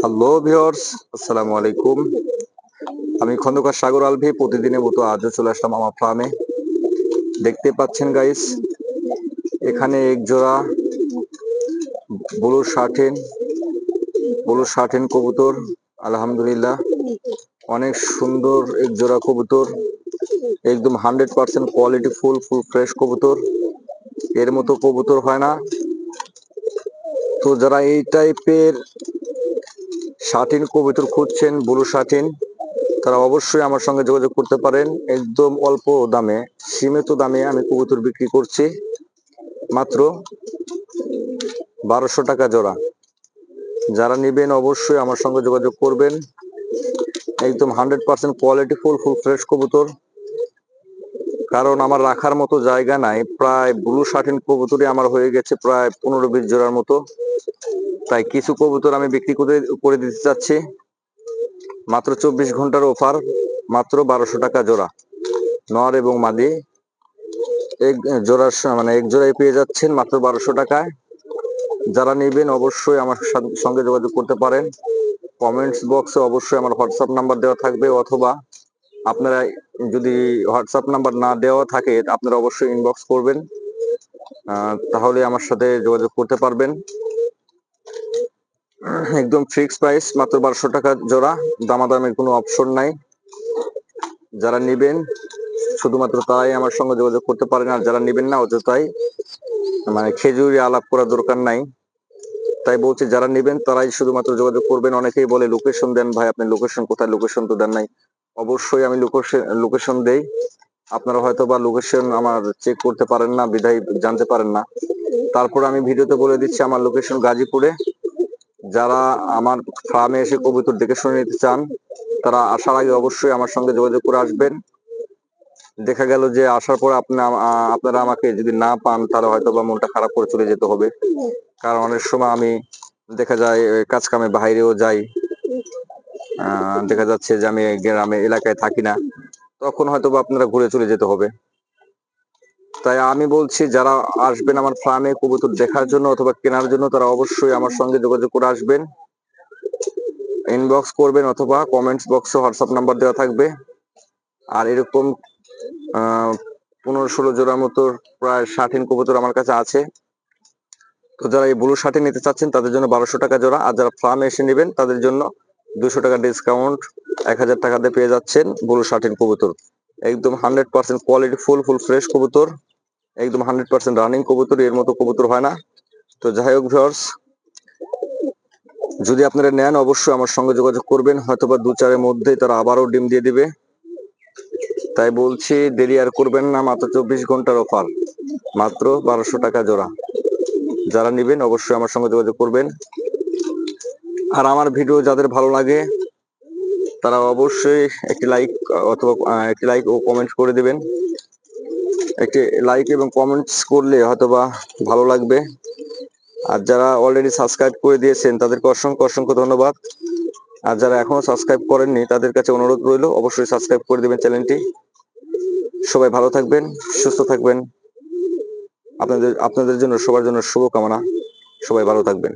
Hello viewers আসসালামু আলাইকুম আমি খন্দকার সাগর আলভি, প্রতিদিনের মতো আজও চলে আসলাম আমার ফার্মে দেখতে পাচ্ছেন গাইস এখানে এক জোড়া ব্লু শার্টেন ব্লু শার্টেন কবুতর, আলহামদুলিল্লাহ। অনেক সুন্দর এক জোড়া কবুতর, একদম hundred percent quality full full fresh কবুতর। এর মতো কবুতর হয় না। তো যারা এই টাইপের শাটিন কবিতর খুঁজছেন, ব্লু শাটিন তারা অবশ্যই আমার সঙ্গে যোগাযোগ করতে পারেন। একদম অল্প দামে, সীমিত দামে আমি কবুতর বিক্রি করছি। মাত্র বারোশো টাকা জোড়া। যারা নেবেন অবশ্যই আমার সঙ্গে যোগাযোগ করবেন। একদম hundred percent quality full full fresh কবুতর। কারণ আমার রাখার মতো জায়গা নাই। প্রায় ব্লু শার্টিন কবুতরই আমার হয়ে গেছে প্রায় পনেরো বিশ জোড়ার মতো। তাই কিছু কবুতর আমি বিক্রি করে করে দিতে চাচ্ছি। মাত্র চব্বিশ ঘণ্টার অফার, মাত্র বারোশো টাকা জোড়া। নর এবং মাদি। এক জোড়ার মানে এক জোড়ায় পেয়ে যাচ্ছেন মাত্র বারোশো টাকায়। যারা নেবেন অবশ্যই আমার সঙ্গে যোগাযোগ করতে পারেন। কমেন্টস বক্সে অবশ্যই আমার হোয়াটসঅ্যাপ নাম্বার দেওয়া থাকবে অথবা আপনারা যদি হোয়াটসঅ্যাপ নাম্বার না দেওয়া থাকে, আপনারা অবশ্যই ইনবক্স করবেন। তাহলে আমার সাথে যোগাযোগ করতে পারবেন। একদম ফিক্স প্রাইস মাত্র বারোশো টাকা জোড়া। দামাদামের কোনো অপশন নাই। যারা নেবেন, শুধুমাত্র তারাই আমার সঙ্গে যোগাযোগ করতে পারেন, আর যারা নেবেন না, অযথাই মানে খেজুরি আলাপ করার দরকার নাই। তাই বলছি, যারা নেবেন, তারাই শুধুমাত্র যোগাযোগ করবেন। অনেকেই বলে লোকেশন দেন ভাই, আপনি লোকেশন কোথায়? লোকেশন তো দেন নাই। অবশ্যই আমি লোকেশন লোকেশন দেই। আপনারা হয়তো বা লোকেশন আমার চেক করতে পারেন না বিধায় জানতে পারেন না। তারপর আমি ভিডিওতে বলে দিচ্ছি, আমার লোকেশন গাজীপুরে। যারা আমার ফার্মে এসে কবুতর দেখে শুনে নিতে চান, তারা আসার আগে অবশ্যই আমার সঙ্গে যোগাযোগ করে আসবেন। দেখা গেল যে আসার পর আপনি আপনারা আমাকে যদি না পান, তাহলে হয়তো বা মনটা খারাপ করে চলে যেতে হবে। কারণ অনেক সময় আমি দেখা যায় কাজ কামে বাইরেও যাই। দেখা যাচ্ছে যে আমি গ্রামে, এলাকায় থাকি না। তখন হয়তো বা আপনারা ঘুরে চলে যেতে হবে। তাই আমি বলছি, যারা আসবেন আমার ফার্মে কবুতর দেখার জন্য অথবা কেনার জন্য, তারা অবশ্যই আমার সঙ্গে যোগাযোগ করে আসবেন। ইনবক্স করবেন অথবা কমেন্টস বক্সে হোয়াটসঅ্যাপ নাম্বার দেওয়া থাকবে। আর এরকম পনেরো ষোলো জোড়ার মতো প্রায় ষাটিন কবুতর আমার কাছে আছে। তো যারা এই ব্লু শার্টে নিতে চাচ্ছেন, তাদের জন্য বারোশো টাকা জোড়া। আর যারা ফার্মে এসে নেবেন, তাদের জন্য দুশো টাকা ডিসকাউন্ট এক হাজার টাকাতে পেয়ে যাচ্ছেন ব্লু শার্টিন কবুতর। একদম hundred percent quality full full fresh কবুতর, একদম হান্ড্রেড পার্সেন্ট রানিং কবুতর, এর মতো কবুতর হয় না। তো যাই হোক ভিউয়ার্স যদি আপনারা নেন অবশ্যই আমার সঙ্গে যোগাযোগ করবেন, হয়তোবা দু চারের মধ্যেই তারা আবারও ডিম দিয়ে দিবে। তাই বলছি, দেরি আর করবেন না, মাত্র চব্বিশ ঘণ্টার অফার মাত্র বারোশো টাকা জোড়া। যারা নেবেন অবশ্যই আমার সঙ্গে যোগাযোগ করবেন। আর আমার ভিডিও যাদের ভালো লাগে তারা অবশ্যই একটি লাইক অথবা একটি লাইক ও কমেন্ট করে দেবেন। একটি লাইক এবং কমেন্টস করলে হয়তোবা ভালো লাগবে। আর যারা অলরেডি সাবস্ক্রাইব করে দিয়েছেন, তাদেরকে অসংখ্য অসংখ্য ধন্যবাদ। আর যারা এখনও সাবস্ক্রাইব করেননি, তাদের কাছে অনুরোধ রইল, অবশ্যই সাবস্ক্রাইব করে দিবেন চ্যানেলটি সবাই ভালো থাকবেন, সুস্থ থাকবেন। আপনাদের আপনাদের জন্য, সবার জন্য শুভকামনা। সবাই ভালো থাকবেন।